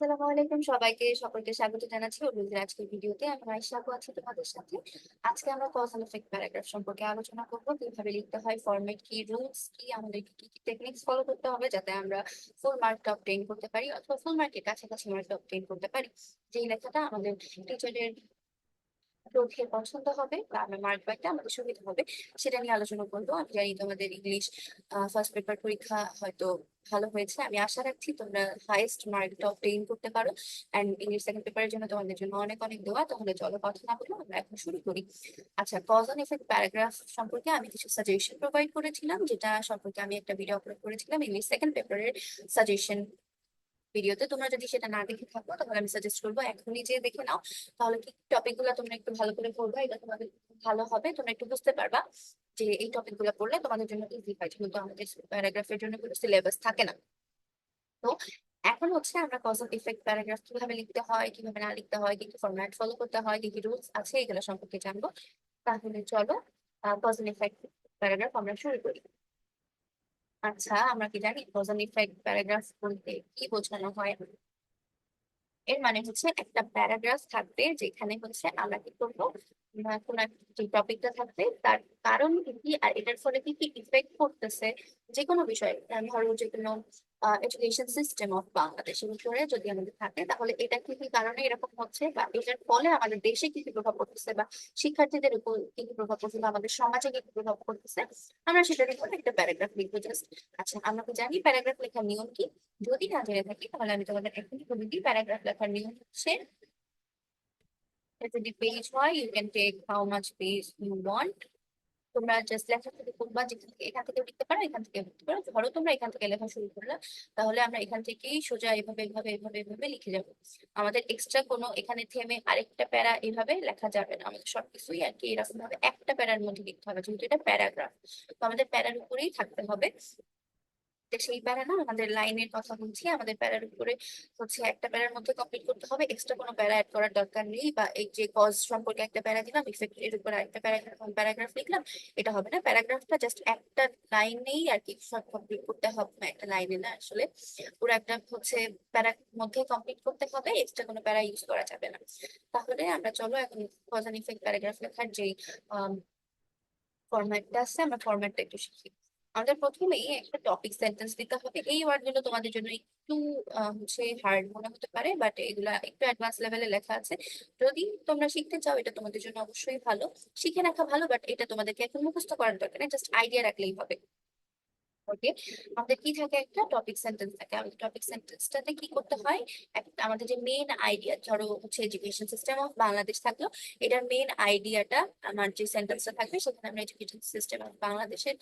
আসসালামু আলাইকুম। সবাইকে, সকলকে স্বাগত জানাচ্ছি অভিজিৎ আজকের ভিডিওতে। আমি আয়েশা আছি তোমাদের সাথে। আজকে আমরা কজ এফেক্ট প্যারাগ্রাফ সম্পর্কে আলোচনা করব। কীভাবে লিখতে হয় ফরম্যাট কি রুলস কি আমাদের কি কি টেকনিক্স ফলো করতে হবে যাতে আমরা ফুল মার্ক অবটেইন করতে পারি অথবা ফুল মার্কের কাছাকাছি মার্ক অবটেইন করতে পারি। যেই লেখাটা আমাদের টিচারের চোখে পছন্দ হবে বা আমার মার্ক পাইতে আমাদের সুবিধা হবে, সেটা নিয়ে আলোচনা করব। আমি জানি তোমাদের ইংলিশ ফার্স্ট পেপার পরীক্ষা হয়তো ভালো হয়েছে। আমি আশা রাখছি তোমরা হাইয়েস্ট মার্কটা অবটেইন করতে পারো। এন্ড ইংলিশ সেকেন্ড পেপারের জন্য তোমাদের জন্য অনেক অনেক দোয়া। তাহলে চলো কথা না বলে আমরা এখন শুরু করি। আচ্ছা কজ অন এফেক্ট প্যারাগ্রাফ সম্পর্কে আমি কিছু সাজেশন প্রোভাইড করেছিলাম, যেটা সম্পর্কে আমি একটা ভিডিও আপলোড করেছিলাম ইংলিশ সেকেন্ড পেপারের সাজেশন ভিডিওতে, তোমরা যদি সেটা না দেখে থাকো, তাহলে আমি সাজেস্ট করব এখনই যে দেখে নাও। তাহলে কি টপিকগুলো তোমরা একটু ভালো করে পড়বা, এটা তোমাদের ভালো হবে, তোমরা একটু বুঝতে পারবা যে এই টপিকগুলো পড়লে তোমাদের জন্য ইজি হয় কিন্তু আমাদের প্যারাগ্রাফের জন্য কোনো সিলেবাস থাকে না। তো এখন হচ্ছে আমরা কজ অফ ইফেক্ট প্যারাগ্রাফ কীভাবে লিখতে হয়, কীভাবে না লিখতে হয়, কি কি ফরম্যাট ফলো করতে হয়, কি কি রুলস আছে, এগুলো সম্পর্কে জানব। তাহলে চলো কজ অফ ইফেক্ট প্যারাগ্রাফ আমরা শুরু করি। আচ্ছা আমরা কি জানি? ইফেক্ট প্যারাগ্রাফ বলতে কি বোঝানো হয়? এর মানে হচ্ছে একটা প্যারাগ্রাফ থাকবে যেখানে হচ্ছে আমরা কি করব? কোন যে টপিকটা থাকবে, তার কারণ কি কি, আর এটার ফলে কি কি ইফেক্ট করতেছে? যে কোনো বিষয়ে ধরো যে কোনো এডুকেশন সিস্টেম অফ বাংলাদেশের উপরে যদি আমাদের থাকে, তাহলে এটা কি কি কারণে এরকম হচ্ছে বা এটার ফলে আমাদের দেশে কি কি প্রভাব পড়তেছে বা শিক্ষার্থীদের উপর কি কি প্রভাব পড়ছে বা আমাদের সমাজে কি কি প্রভাব পড়তেছে, আমরা সেটার উপর একটা প্যারাগ্রাফ লিখব জাস্ট আচ্ছা আমরা তো জানি প্যারাগ্রাফ লেখার নিয়ম কি। যদি না জেনে থাকি, তাহলে আমি তোমাদের এখনই বলে দিই প্যারাগ্রাফ লেখার নিয়ম হচ্ছে যদি পেজ হয় you can take how much page you want তোমরা জাস্ট লেখা থেকে করবা, যেখান থেকে, এখান থেকে লিখতে পারো, এখান থেকে লিখতে পারো। ধরো তোমরা এখান থেকে লেখা শুরু করলে, তাহলে আমরা এখান থেকেই সোজা এভাবে এভাবে এভাবে এভাবে লিখে যাব। আমাদের এক্সট্রা কোনো এখানে থেমে আরেকটা প্যারা এভাবে লেখা যাবে না। আমাদের সবকিছুই আর কি এরকম ভাবে একটা প্যারার মধ্যে লিখতে হবে, যেহেতু এটা প্যারাগ্রাফ। তো আমাদের প্যারার উপরেই থাকতে হবে। সেই প্যারা না আমাদের লাইনের কথা বলছি। আমাদের প্যারার উপরে হচ্ছে একটা প্যারার মধ্যে কমপ্লিট করতে হবে। এক্সট্রা কোনো প্যারা অ্যাড করার দরকার নেই বা এই যে কজ সম্পর্কে একটা প্যারা দিলাম ইফেক্ট এর উপরে একটা প্যারাগ্রাফ লিখলাম, এটা হবে না। প্যারাগ্রাফটা জাস্ট একটা লাইনেই আর কি সব কমপ্লিট করতে হবে না, একটা লাইনে না আসলে। পুরো একটা হচ্ছে প্যারার মধ্যে কমপ্লিট করতে হবে এক্সট্রা কোনো প্যারা ইউজ করা যাবে না। তাহলে আমরা চলো এখন কজ অ্যান্ড ইফেক্ট প্যারাগ্রাফ লেখার যে ফরম্যাটটা আছে, আমরা ফরম্যাটটা একটু শিখি। আমাদের প্রথমেই একটা টপিক সেন্টেন্স দিতে হবে। এই ওয়ার্ডগুলো তোমাদের জন্য একটু হচ্ছে হার্ড মনে হতে পারে বাট এগুলা একটু অ্যাডভান্স লেভেলে লেখা আছে। যদি তোমরা শিখতে চাও, এটা তোমাদের জন্য অবশ্যই ভালো। শিখে রাখা ভালো বাট এটা তোমাদেরকে এখন মুখস্থ করার দরকার জাস্ট আইডিয়া রাখলেই হবে। ওকে আমাদের কি থাকে একটা টপিক সেন্টেন্স থাকে। আমাদের টপিক সেন্টেন্সটাতে কি করতে হয়? আমাদের যে মেইন আইডিয়া ধরো হচ্ছে এডুকেশন সিস্টেম অফ বাংলাদেশ থাকল, এটার মেইন আইডিয়াটা আমার যে সেন্টেন্সটা থাকবে, সেখানে আমরা এডুকেশন সিস্টেম অফ বাংলাদেশের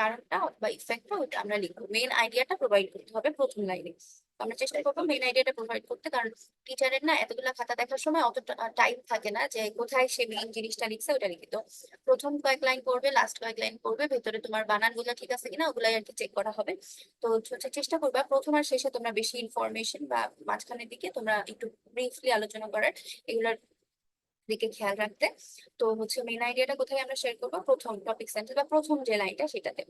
কারণটা বা ইফেক্টটা ওটা আমরা লিখব। মেইন আইডিয়াটা প্রোভাইড করতে হবে প্রথম লাইনে আমরা চেষ্টা করব মেইন আইডিয়াটা প্রোভাইড করতে। কারণ টিচারের না এতগুলো খাতা দেখার সময় অতটা টাইম থাকে না যে কোথায় সে মেইন জিনিসটা লিখছে ওটা লিখে। তো প্রথম কয়েক লাইন করবে লাস্ট কয়েক লাইন করবে ভেতরে তোমার বানানগুলা ঠিক আছে কিনা ওগুলাই আর কি চেক করা হবে। তো চেষ্টা করবা, প্রথম আর শেষে তোমরা বেশি ইনফরমেশন বা মাঝখানের দিকে তোমরা একটু ব্রিফলি আলোচনা করার। এগুলার দিকে খেয়াল রাখতে। তো হচ্ছে মেইন আইডিয়াটা কোথায় আমরা শেয়ার করব? প্রথম টপিক সেন্টেন্স বা প্রথম যে লাইনটা সেটাতে।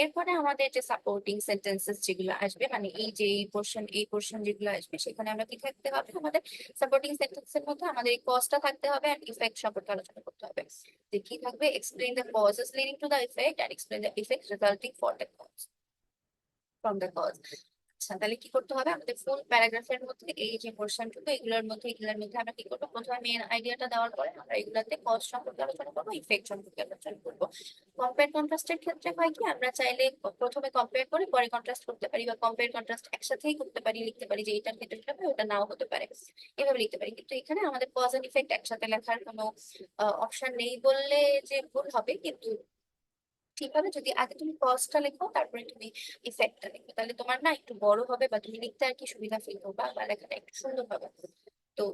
এরপরে আমাদের যে সাপোর্টিং সেন্টেন্সেস যেগুলো আসবে মানে এই যে এই পোর্শন এই পোর্শন যেগুলো আসবে, সেখানে আমরা কি থাকতে হবে? আমাদের সাপোর্টিং সেন্টেন্সের মধ্যে আমাদের এই কজটা থাকতে হবে আর ইফেক্ট সম্পর্কে আলোচনা করতে হবে। যে কি থাকবে? Explain the causes leading to the effect and explain the effects resulting for the cause, from the cause. আচ্ছা তাহলে কি করতে হবে? আমাদের ফুল প্যারাগ্রাফের মধ্যে এই যে পোর্শনটুকু এগুলোর মধ্যে এগুলোর মধ্যে আমরা কি করব? প্রথমে মেন আইডিয়াটা দেওয়ার পরে আমরা এগুলাতে কজ সম্পর্কে আলোচনা করব ইফেক্ট সম্পর্কে আলোচনা করব। কম্পেয়ার কন্ট্রাস্টের ক্ষেত্রে হয় কি, আমরা চাইলে প্রথমে কম্পেয়ার করে পরে কন্ট্রাস্ট করতে পারি বা কম্পেয়ার কন্ট্রাস্ট একসাথেই করতে পারি, লিখতে পারি যে এটার ক্ষেত্রে হবে ওটা নাও হতে পারে। এভাবে লিখতে পারি। কিন্তু এখানে আমাদের কজ এন্ড ইফেক্ট একসাথে লেখার কোনো অপশন নেই বললে যে ভুল হবে, কিন্তু ঠিক হবে যদি আগে তুমি কজটা লেখো, তারপরে তুমি ইফেক্টটা লিখো তাহলে তোমার না একটু বড় হবে বা তুমি লিখতে আর কি সুবিধা ফিল করবা, বা লেখাটা একটু সুন্দর হবে। তো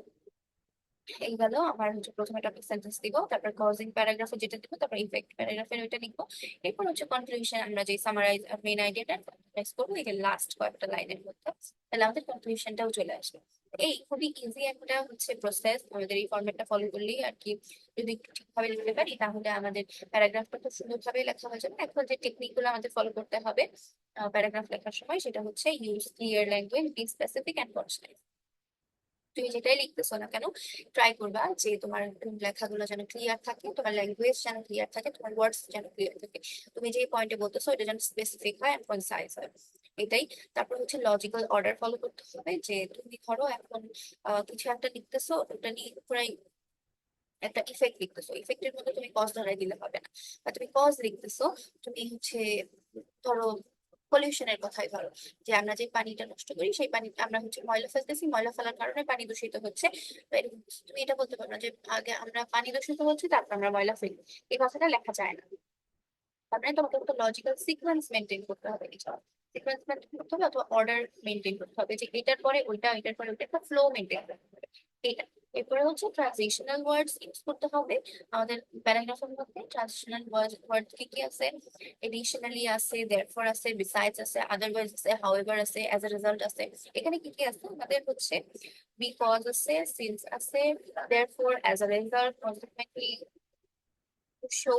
এই গেল আমার হচ্ছে প্রথমে টপিক সেন্টেন্স দিব, তারপর কজিং প্যারাগ্রাফে যেটা দিব, তারপর ইফেক্ট প্যারাগ্রাফের ওইটা লিখব। এরপর হচ্ছে কনক্লুশন আমরা যে সামারাইজ মেইন আইডিয়াটা করব, এই লাস্ট কয়েকটা লাইনের মধ্যে, তাহলে আমাদের কনক্লুশনটাও চলে আসবে। এই খুবই ইজি একটা হচ্ছে প্রসেস আমাদের এই ফর্মেটটা ফলো করলেই আর কি যদি ঠিকভাবে লিখতে পারি, তাহলে আমাদের প্যারাগ্রাফটা খুব সুন্দরভাবে লেখা হয়ে যাবে। এখন যে টেকনিকগুলো আমাদের ফলো করতে হবে প্যারাগ্রাফ লেখার সময়, সেটা হচ্ছে use clear language be specific and constant তুমি যেটাই লিখতেছো না কেন ট্রাই করবা যে তোমার লেখাগুলো যেন ক্লিয়ার থাকে, তোমার ল্যাঙ্গুয়েজ যেন ক্লিয়ার থাকে, তোমার ওয়ার্ডস যেন ক্লিয়ার থাকে। তুমি যে পয়েন্টে বলতেছো, এটা যেন স্পেসিফিক হয় অ্যান্ড কনসাইজ হয়। এটাই। তারপর হচ্ছে লজিক্যাল অর্ডার ফলো করতে হবে যে তুমি ধরো এখন কিছু একটা লিখতেছো, ওটা নিয়ে পুরাই একটা ইফেক্ট লিখতেছো। ইফেক্টের মধ্যে তুমি কজ ধরাই দিলে হবে না। বা তুমি কজ লিখতেছো, তুমি হচ্ছে ধরো পলিউশনের কথাই ধরো। যে আমরা যে পানিটা নষ্ট করি, সেই পানি আমরা হচ্ছে ময়লা ফেলতেছি, ময়লা ফেলার কারণে পানি দূষিত হচ্ছে। তুমি এটা বলতে পারো যে আগে আমরা পানি দূষিত হচ্ছে, তারপর আমরা ময়লা ফেলি। এই কথাটা লেখা যায় না। তার মানে তোমাকে একটা লজিক্যাল সিকোয়েন্স মেনটেন করতে হবে এছাড়া সিকোয়েন্স মেনটেন করতে হবে অথবা অর্ডার মেনটেন করতে হবে যে এটার পরে ওইটা, এটার পরে ওইটা, একটা ফ্লো মেনটেন করতে হবে। এটা এরপরে হচ্ছে ট্রানজিশনাল ওয়ার্ডস ইউজ করতে হবে। আমাদের প্যারাগ্রাফের মধ্যে ট্রানজিশনাল ওয়ার্ড কি কি আছে? এডিশনালি আছে দেয়ারফর আছে বিসাইডস আছে আদারওয়াইজ আছে হাউএভার আছে অ্যাজ এ রেজাল্ট আছে। এখানে কি কি আছে? আমাদের হচ্ছে বিকজ আছে সিন্স আছে therefore as a result consequently show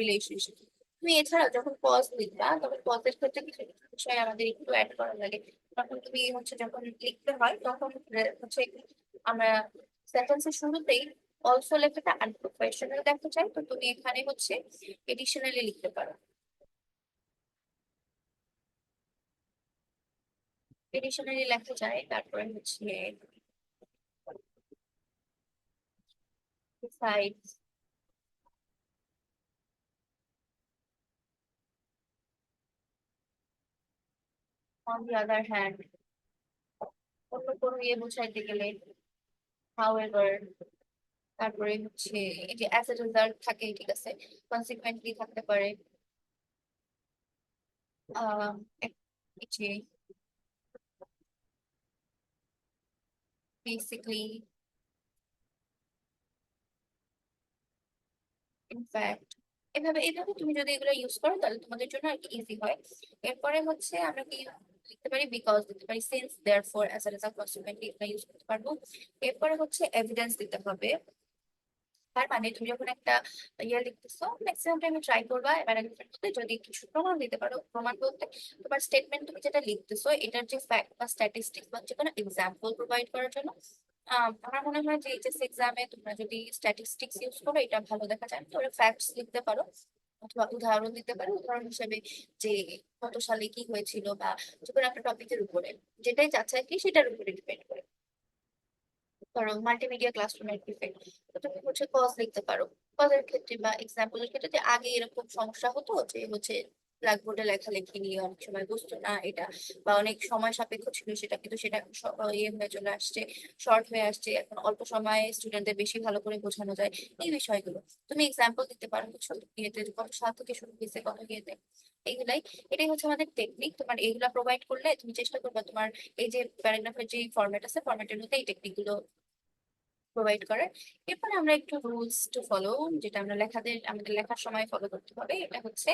relationship তুমি এছাড়া যখন পজ লিখবা, তখন পজের ক্ষেত্রে কিছু বিষয় আমাদের একটু অ্যাড করা লাগে। তখন তুমি হচ্ছে যখন লিখতে হয়, তখন হচ্ছে আমরা সেন্টেন্সের শুরুতেই অলসো লেখাটা আনপ্রফেশনাল দেখতে চাই, তো তুমি এখানে হচ্ছে এডিশনালি লিখতে পারো। এডিশনালি লেখা যায়, তারপরে হচ্ছে besides on the other অন্য কোনো ইয়ে বোঝাইতে গেলে however তারপরে হচ্ছে এই যে অ্যাজ এ রেজাল্ট থাকে, ঠিক আছে কনসিকুয়েন্টলি থাকতে পারে। আহ এক- এই যে বেসিকলি ইনফ্যাক্ট এভাবে এইভাবে তুমি যদি এগুলো ইউজ করো, তাহলে তোমাদের জন্য আর কি ইজি হয়। এরপরে হচ্ছে আমরা কি লিখতে পারি বিকজ দিতে পারি since there therefore as a result consequently এটা ইউজ করতে পারব। এরপরে হচ্ছে এভিডেন্স দিতে হবে। তার মানে তুমি যখন একটা ইয়ে লিখতেছো ম্যাক্সিমাম টাইমে ট্রাই করবা প্যারাগ্রাফের মধ্যে যদি কিছু প্রমাণ দিতে পারো, প্রমাণ বলতে তোমার স্টেটমেন্ট তুমি যেটা লিখতেছো, এটার যে ফ্যাক্ট বা স্ট্যাটিস্টিক্স বা যে কোনো এক্সাম্পল প্রোভাইড করার জন্য আমার মনে হয় যে এইচএস এক্সামে তোমরা যদি স্ট্যাটিস্টিক্স ইউজ করো, এটা ভালো দেখা যায়। তোমরা ফ্যাক্টস লিখতে পারো। অথবা উদাহরণ দিতে পারো উদাহরণ হিসেবে যে কত সালে কি হয়েছিল বা যে একটা টপিকের উপরে, যেটাই চাচ্ছে কি সেটার উপরে ডিপেন্ড করে। ধরো মাল্টিমিডিয়া ক্লাসরুমের ইফেক্ট তো তুমি হচ্ছে কজ লিখতে পারো। কজের ক্ষেত্রে বা এক্সাম্পলের ক্ষেত্রে যে আগে এরকম সমস্যা হতো যে হচ্ছে ব্ল্যাকবোর্ডে লেখালেখি নিয়ে অনেক সময় বুঝতো না এটা, বা অনেক সময় সাপেক্ষ ছিল সেটা, কিন্তু সেটা ইয়ে হয়ে চলে আসছে শর্ট হয়ে আসছে, এখন অল্প সময়ে স্টুডেন্টদের বেশি ভালো করে বোঝানো যায় এই বিষয়গুলো। তুমি এক্সাম্পল দিতে পারো কিছু ইয়েতে কত সাল থেকে শুরু হয়েছে কত ইয়েতে? এইগুলাই, এটাই হচ্ছে আমাদের টেকনিক তোমার এইগুলা প্রোভাইড করলে তুমি চেষ্টা করবে তোমার এই যে প্যারাগ্রাফের যে ফরম্যাট আছে ফরম্যাটের মধ্যে এই টেকনিকগুলো প্রোভাইড করে। এরপরে আমরা একটু রুলস টু ফলো যেটা আমরা লেখাতে আমাদের লেখার সময় ফলো করতে হবে। এটা হচ্ছে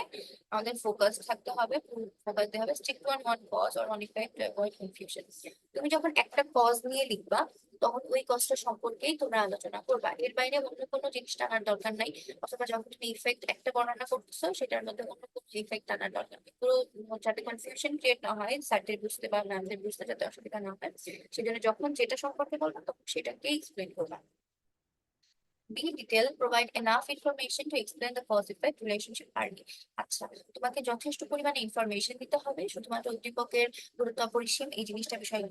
আমাদের ফোকাস থাকতে হবে ফোকাস দিতে হবে। Stick to one cause or one effect avoid confusion তুমি যখন একটা কজ নিয়ে লিখবা, তখন ওই কজটা সম্পর্কেই তোমরা আলোচনা করবা। এর বাইরে অন্য কোনো জিনিস টানার দরকার নাই, অথবা যখন তুমি ইফেক্ট একটা বর্ণনা করতেছো, সেটার মধ্যে অন্য কোনো ইফেক্ট টানার দরকার নেই। পুরো যাতে কনফিউশন ক্রিয়েট না হয় স্যারদের বুঝতে বা ম্যামদের বুঝতে যাতে অসুবিধা না হয়, সেজন্য যখন যেটা সম্পর্কে বলব তখন সেটাকে এক্সপ্লেন করবা। Be detailed, provide enough information to explain the cause effect relationship argue আচ্ছা তোমাকে যথেষ্ট পরিমাণে ইনফরমেশন দিতে হবে শুধুমাত্র উদ্দীপকের গুরুত্ব অপরিসীম এই জিনিসটা বিষয়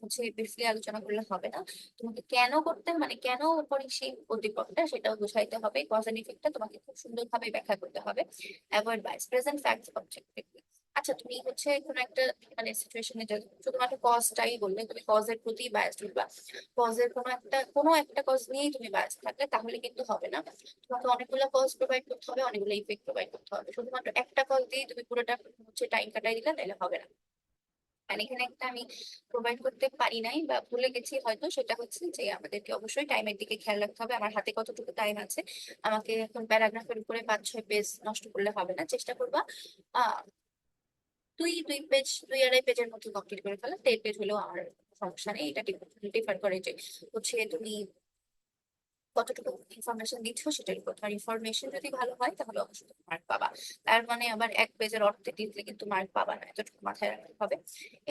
হচ্ছে বেশি আলোচনা করলে হবে না। তোমাকে কেন করতে মানে কেন অপরিসীম উদ্দীপকটা সেটাও বুঝাইতে হবে। কজ এন্ড ইফেক্টটা তোমাকে খুব সুন্দরভাবে ব্যাখ্যা করতে হবে। Avoid bias present facts objectively আচ্ছা তুমি হচ্ছে কোনো একটা মানে সিচুয়েশনে শুধুমাত্র কজটাই বললে, তুমি কজের প্রতি বায়াস বা কজের কোনো একটা কোনো একটা কজ নিয়েই তুমি ব্যস্ত থাকলে তাহলে কিন্তু হবে না। তোমাকে অনেকগুলো কজ প্রোভাইড করতে হবে, অনেকগুলো ইফেক্ট প্রোভাইড করতে হবে। শুধুমাত্র একটা কজ দিয়ে তুমি পুরোটা হচ্ছে টাইম কাটাই দিলে তাহলে হবে না। মানে এখানে একটা আমি প্রোভাইড করতে পারি নাই বা ভুলে গেছি হয়তো, সেটা হচ্ছে যে আমাদেরকে অবশ্যই টাইমের দিকে খেয়াল রাখতে হবে। আমার হাতে কতটুকু টাইম আছে, আমাকে এখন প্যারাগ্রাফের উপরে পাঁচ ছয় পেজ নষ্ট করলে হবে না, চেষ্টা করবা, আহ দুই দুই পেজ দুই আড়াই পেজের মতো কমপ্লিট করে ফেলা দেড় পেজ হলেও আমার সমস্যা নেই, এটা ডিফার করে যে হচ্ছে তুমি কতটুকু ইনফরমেশন দিচ্ছ সেটার উপর। তোমার ইনফরমেশন যদি ভালো হয়, তাহলে অবশ্যই তুমি মার্ক পাবা। তার মানে আবার এক পেজের অর্থে দিলে কিন্তু মার্ক পাবা না, এতটুকু মাথায় রাখতে হবে।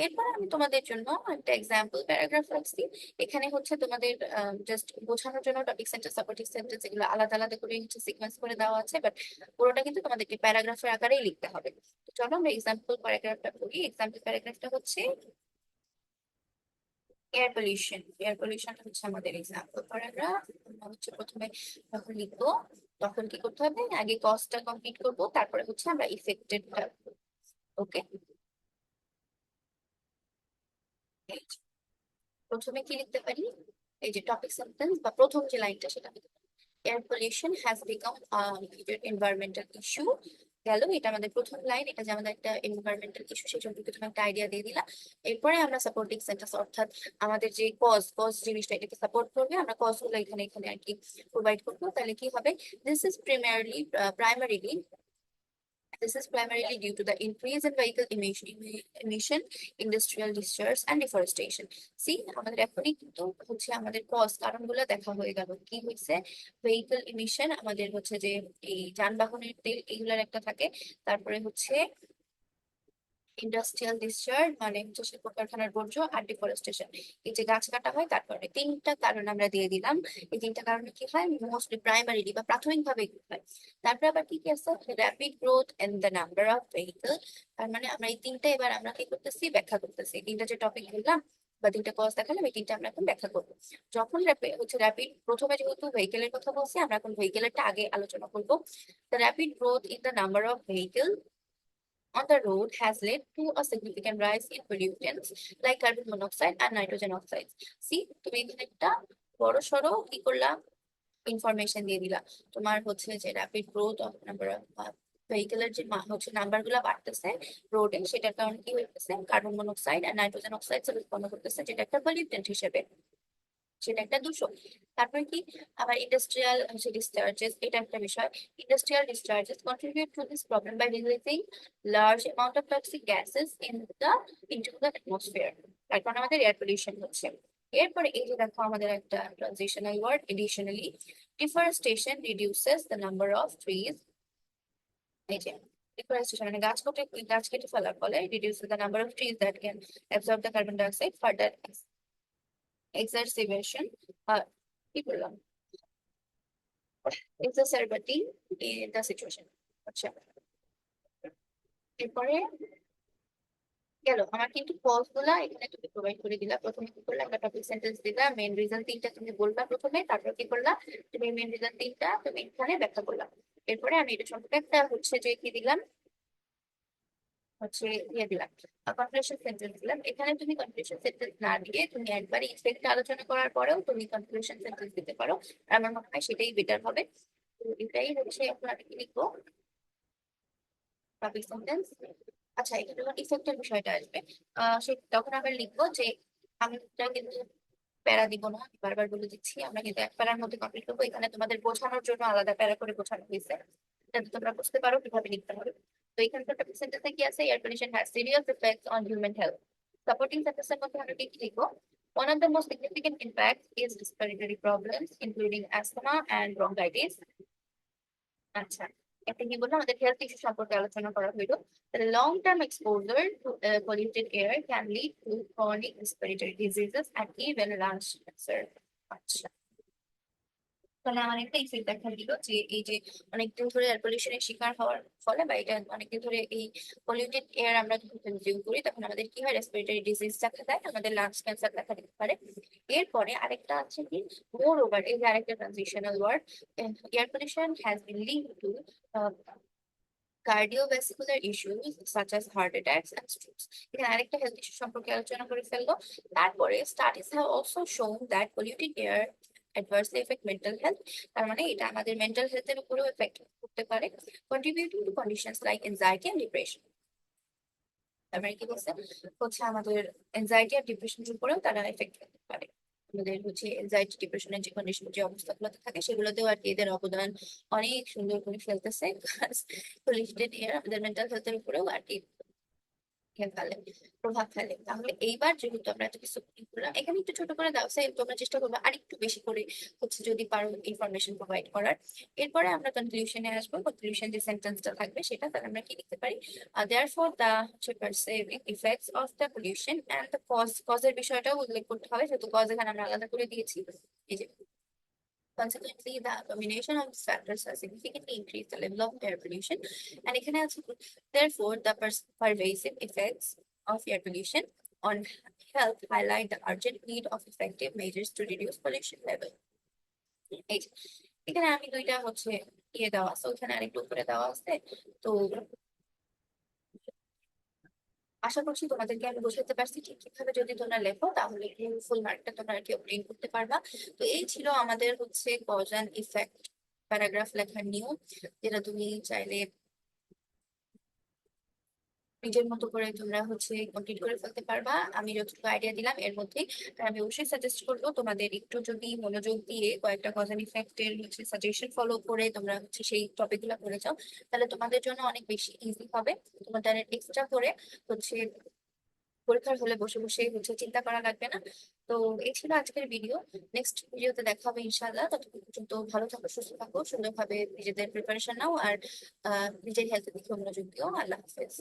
এরপর আমি তোমাদের জন্য একটা এক্সাম্পল প্যারাগ্রাফ রাখছি। এখানে হচ্ছে তোমাদের জাস্ট বোঝানোর জন্য টপিক সেন্টেন্স সাপোর্টিভ সেন্টেন্স এগুলো আলাদা আলাদা করে হচ্ছে সিকোয়েন্স করে দেওয়া আছে বাট পুরোটা কিন্তু তোমাদেরকে প্যারাগ্রাফের আকারেই লিখতে হবে। চলো আমরা এক্সাম্পল প্যারাগ্রাফটা পড়ি। এক্সাম্পল প্যারাগ্রাফটা হচ্ছে এয়ার পলিউশন এয়ার পলিউশনটা হচ্ছে আমাদের এক্সাম্পল প্যারাগ্রাফ আমরা হচ্ছে প্রথমে যখন লিখব, তখন কি করতে হবে? আগে কজটা কমপ্লিট করব, তারপরে হচ্ছে আমরা ইফেক্টেডটা ওকে প্রথমে কি লিখতে পারি? এই যে টপিক সেন্টেন্স বা প্রথম যে লাইনটা সেটা air pollution has become environmental issue গেল, এটা আমাদের প্রথম লাইন এটা যে আমাদের একটা এনভায়রনমেন্টাল ইস্যু সেই সম্পর্কে তুমি একটা আইডিয়া দিয়ে দিলা। এরপরে আমরা সাপোর্টিং সেন্টেন্স অর্থাৎ আমাদের যে কজ কজ জিনিসটা এটাকে সাপোর্ট করবে, আমরা কজগুলো এখানে এখানে আর কি প্রোভাইড করব। তাহলে কি হবে? This is primarily primarily This is primarily due to the increase in vehicle emission, emission, industrial discharge and deforestation. See, আমাদের এখনই কিন্তু হচ্ছে আমাদের কজ কারণগুলো দেখা হয়ে গেল কি হয়েছে ভেহিকল ইমিশন আমাদের হচ্ছে যে এই যানবাহনের তেল এগুলার একটা থাকে তারপরে হচ্ছে ইন্ডাস্ট্রিয়াল ডিসচার্জ মানে হচ্ছে শিল্প কারখানার বর্জ্য আর ডিফরেস্টেশন এই যে গাছ কাটা হয় তারপরে তিনটা কারণ আমরা দিয়ে দিলাম। এই তিনটা কারণে কি হয়? মোস্টলি প্রাইমারিলি বা প্রাথমিকভাবে কি হয়? তারপরে আবার কি কি আছে? Rapid growth and the number of vehicle তার মানে আমরা এই তিনটা এবার আমরা কি করতেছি? ব্যাখ্যা করতেছি। তিনটা যে টপিক বললাম বা তিনটা কজ দেখালাম, এই তিনটা আমরা এখন ব্যাখ্যা করব। যখন হচ্ছে র্যাপিড প্রথমে যেহেতু ভেহিকেলের কথা বলছি, আমরা এখন ভেহিকেলেরটা আগে আলোচনা করব। The rapid growth in the number of vehicle on the road has led to a significant rise in pollutants like carbon monoxide and nitrogen oxides. See, তুমি এখানে একটা বড় সড়ো কি করলাম ইনফরমেশন দিয়ে দিলা। তোমার হচ্ছে যে rapid growth of number of ভেহিকেলের যে হচ্ছে নাম্বারগুলা বাড়তেছে রোডে সেটার কারণে কি হইতেছে? কার্বন মনোক্সাইড আর নাইট্রোজেন অক্সাইড উৎপন্ন করতেছে যেটা একটা পলিউটেন্ট হিসেবে। সেটা একটা দূষক তারপরে কি আবার ইন্ডাস্ট্রিয়াল হচ্ছে ডিসচার্জেস এটা একটা বিষয় industrial discharges contribute to this problem by releasing large amount of toxic gases in the into the atmosphere তার কারণে আমাদের এয়ার পলিউশন হচ্ছে এরপরে এই যে দেখো আমাদের একটা transitional word additionally deforestation reduces the number of trees এই যে ডিফরেস্টেশন মানে গাছ কেটে গাছ কেটে ফেলার ফলে reduces the number of trees that can absorb the carbon dioxide further exacerbation এরপরে আমার কিন্তু এখানে প্রোভাইড করে দিলা প্রথমে কি টপিক মেইন তিনটা তুমি প্রথমে তারপর কি করলা তুমি মেইন তুমি এখানে ব্যাখ্যা এরপরে আমি এটা সম্পর্কে একটা হচ্ছে যে কি দিলাম হচ্ছে ইয়ে দিলাম কনক্লুশন সেন্টেন্স দিলাম। এখানে তুমি না দিয়ে তুমি একবার আলোচনা করার পরেও তুমি দিতে পারো। আমার মনে হয় সেটাই বেটার হবে। তো এটাই এখন আমি লিখব? সেন্টেন্স আচ্ছা ইফেক্টের বিষয়টা আসবে। তখন লিখব যে আমরা কিন্তু প্যারা দিব না, আমি বারবার বলে দিচ্ছি, আমরা কিন্তু এক প্যারার মধ্যে কমপ্লিট করব। এখানে তোমাদের বোঝানোর জন্য আলাদা প্যারা করে বোঝানো হয়েছে। তোমরা বুঝতে পারো কীভাবে লিখতে হবে। তো এখানকার টপিক সেন্টেন্সে কি আছে air pollution has serious effects on human health supporting সেন্টেন্সের মধ্যে আমরা কি কি লিখব One of the most significant impacts is respiratory problems, including asthma and bronchitis. আচ্ছা এটা কি বললাম আমাদের হেলথ ইস্যু সম্পর্কে আলোচনা করা হইল The long-term exposure to uh, polluted air can lead to chronic respiratory diseases and even lungs cancer. আচ্ছা তাহলে আমার একটা ইফেক্ট দেখা দিল যে এই যে অনেকদিন ধরে এয়ার পলিউশনের শিকার হওয়ার ফলে বা এটা অনেকদিন ধরে এই পলিউটেড এয়ার আমরা যখন কনজিউম করি, তখন আমাদের কি হয়? রেসপিরেটরি ডিজিজ দেখা দেয়, আমাদের লাংস ক্যান্সার দেখা দিতে পারে। এরপরে আরেকটা আছে কি? মোর ওভার এই যে আরেকটা transitional word air pollution has been link to cardiovascular issues such as heart attacks and strokes. এখানে আরেকটা হেলথ ইস্যু সম্পর্কে আলোচনা করে ফেলব। তারপরে studies have also shown that polluted air adversely affect mental health, তার মানে এটা আমাদের মেন্টাল হেলথের উপরেও এফেক্ট করতে পারে, contributing to conditions like anxiety and depression. তার মানে কি বলছে? হচ্ছে আমাদের এনজাইটি আর ডিপ্রেশনের উপরেও তারা এফেক্ট করতে পারে। আমাদের হচ্ছে এনজাইটি ডিপ্রেশনের যে কন্ডিশন যে অবস্থাগুলোতে থাকে, সেগুলোতেও আর কি এদের অবদান অনেক সুন্দর করে ফেলতেছে। আমাদের মেন্টাল হেলথের উপরেও আর কি ফেলে প্রভাব ফেলে। তাহলে এইবার যেহেতু আমরা এত কিছু এখানে একটু ছোট করে দাও সেম তোমরা চেষ্টা করবে আর একটু বেশি করে হচ্ছে যদি পারো ইনফরমেশন প্রোভাইড করার। এরপরে আমরা কনক্লুশনে আসব। কনক্লুশন যে সেন্টেন্সটা থাকবে সেটা তাহলে আমরা কি লিখতে পারি? দেয়ারফর দ্য হচ্ছে perceiving effects of the pollution and the cause কজের বিষয়টাও উল্লেখ করতে হবে, যেহেতু কজ এখানে আমরা আলাদা করে দিয়েছি। এই যে Consequently, the combination of these factors has significantly increased the level of air pollution. And এখানে আছে therefore the pers- pervasive effects of air pollution on health highlight the urgent need of effective measures to reduce pollution level. এই যে, এখানে আমি দুইটা হচ্ছে ইয়ে দেওয়া আছে ওখানে আরেকটু উপরে দেওয়া আছে তো আশা করছি তোমাদেরকে আমি বোঝাতে পারছি ঠিক কীভাবে যদি তোমরা লেখো, তাহলে ফুল মার্কটা তোমরা আর কি অবটেইন করতে পারবা। তো এই ছিল আমাদের হচ্ছে কজ অ্যান্ড ইফেক্ট প্যারাগ্রাফ লেখার নিয়ম, যেটা তুমি চাইলে নিজের মতো করে তোমরা হচ্ছে কমপ্লিট করে ফেলতে পারবা। আমি যতটুকু আইডিয়া দিলাম, এর মধ্যে আমি অবশ্যই সাজেস্ট করব, তোমাদের একটু যদি মনোযোগ দিয়ে কয়েকটা কজ এন্ড ইফেক্টের হচ্ছে সাজেশন ফলো করে তোমরা হচ্ছে সেই টপিকগুলো করে যাও, তাহলে তোমাদের জন্য অনেক বেশি ইজি হবে। তোমাদের এক্সট্রা করে হচ্ছে পরীক্ষার হলে বসে বসে হচ্ছে চিন্তা করা লাগবে না। তো এই ছিল আজকের ভিডিও নেক্সট ভিডিওতে দেখা হবে ইনশাআল্লাহ। ততক্ষণ পর্যন্ত ভালো থাকো, সুস্থ থাকো, সুন্দরভাবে নিজেদের প্রিপারেশন নাও আর নিজের হেলথের দিকে মনোযোগ দিও। আল্লাহ হাফেজ।